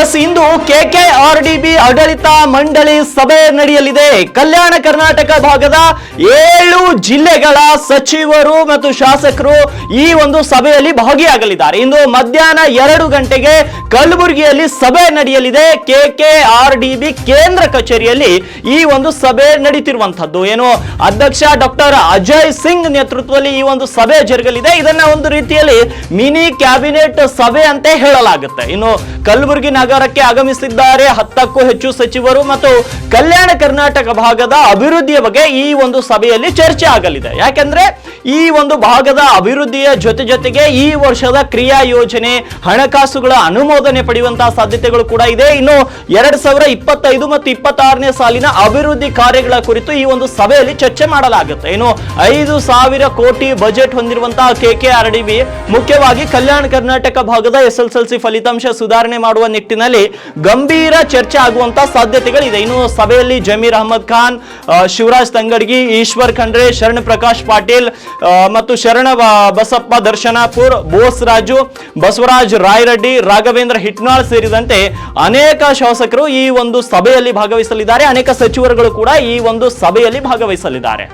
S, ಇಂದು KKRDB ಆಡಳಿತ ಮಂಡಳಿ ಸಭೆ ನಡೆಯಲಿದೆ. ಕಲ್ಯಾಣ ಕರ್ನಾಟಕ ಭಾಗದ ಏಳು ಜಿಲ್ಲೆಗಳ ಸಚಿವರು ಮತ್ತು ಶಾಸಕರು ಈ ಒಂದು ಸಭೆಯಲ್ಲಿ ಭಾಗಿಯಾಗಲಿದ್ದಾರೆ. ಇಂದು ಮಧ್ಯಾಹ್ನ ಎರಡು ಗಂಟೆಗೆ ಕಲಬುರಗಿಯಲ್ಲಿ ಸಭೆ ನಡೆಯಲಿದೆ. ಕೆಕೆಆರ್ಡಿಬಿ ಕೇಂದ್ರ ಕಚೇರಿಯಲ್ಲಿ ಈ ಒಂದು ಸಭೆ ನಡೀತಿರುವಂತಹದ್ದು ಏನು, ಅಧ್ಯಕ್ಷ ಡಾಕ್ಟರ್ ಅಜಯ್ ಸಿಂಗ್ ನೇತೃತ್ವದಲ್ಲಿ ಈ ಒಂದು ಸಭೆ ಜರುಗಲಿದೆ. ಇದನ್ನ ಒಂದು ರೀತಿಯಲ್ಲಿ ಮಿನಿ ಕ್ಯಾಬಿನೆಟ್ ಸಭೆ ಅಂತ ಹೇಳಲಾಗುತ್ತೆ. ಇನ್ನು ಕಲಬುರಗಿ ನಗರಕ್ಕೆ ಆಗಮಿಸಿದ್ದಾರೆ. ಹತ್ತಕ್ಕೂ ಹೆಚ್ಚು ಸಚಿವರು ಮತ್ತು ಕಲ್ಯಾಣ ಕರ್ನಾಟಕ ಭಾಗದ ಅಭಿವೃದ್ಧಿಯ ಬಗ್ಗೆ ಈ ಒಂದು ಸಭೆಯಲ್ಲಿ ಚರ್ಚೆ ಆಗಲಿದೆ. ಯಾಕೆಂದ್ರೆ ಈ ಒಂದು ಭಾಗದ ಅಭಿವೃದ್ಧಿಯ ಜೊತೆ ಜೊತೆಗೆ ಈ ವರ್ಷದ ಕ್ರಿಯಾ ಯೋಜನೆ, ಹಣಕಾಸುಗಳ ಅನುಮೋದನೆ ಪಡೆಯುವಂತಹ ಸಾಧ್ಯತೆಗಳು ಕೂಡ ಇದೆ. ಇನ್ನು ಎರಡ್ ಸಾವಿರ ಇಪ್ಪತ್ತೈದು ಮತ್ತು ಇಪ್ಪತ್ತಾರನೇ ಸಾಲಿನ ಅಭಿವೃದ್ಧಿ ಕಾರ್ಯಗಳ ಕುರಿತು ಈ ಒಂದು ಸಭೆಯಲ್ಲಿ ಚರ್ಚೆ ಮಾಡಲಾಗುತ್ತೆ. ಇನ್ನು ಐದು ಸಾವಿರ ಕೋಟಿ ಬಜೆಟ್ ಹೊಂದಿರುವಂತಹ ಕೆಕೆಆರ್ಡಿಬಿ ಮುಖ್ಯವಾಗಿ ಕಲ್ಯಾಣ ಕರ್ನಾಟಕ ಭಾಗದ ಎಸ್ ಎಲ್ ಸಿ ಫಲಿತಾಂಶ ಸುಧಾರಣೆ ಮಾಡುವ ನಿಟ್ಟಿನಲ್ಲಿ ಗಂಭೀರ ಚರ್ಚೆ ಆಗುವಂತಹ ಸಾಧ್ಯತೆಗಳಿದೆ. ಇನ್ನು ಸಭೆಯಲ್ಲಿ ಜಮೀರ್ ಅಹಮದ್ ಖಾನ್ ಶಿವರಾಜ್ ತಂಗಡ್ಗಿ, ಈಶ್ವರ್ ಖಂಡ್ರೆ, ಶರಣ್ ಪ್ರಕಾಶ್ ಪಾಟೀಲ್ ಮತ್ತು ಶರಣ ಬಸಪ್ಪ ದರ್ಶನಾಪುರ್, ಬೋಸ್ ರಾಜು, ಬಸವರಾಜ್ ರಾಯರೆಡ್ಡಿ, ರಾಘವೇಂದ್ರ ಹಿಟ್ನಾಳ್ ಸೇರಿದಂತೆ ಅನೇಕ ಶಾಸಕರು ಈ ಒಂದು ಸಭೆಯಲ್ಲಿ ಭಾಗವಹಿಸಲಿದ್ದಾರೆ. ಅನೇಕ ಸಚಿವರುಗಳು ಕೂಡ ಈ ಒಂದು ಸಭೆಯಲ್ಲಿ ಭಾಗವಹಿಸಲಿದ್ದಾರೆ.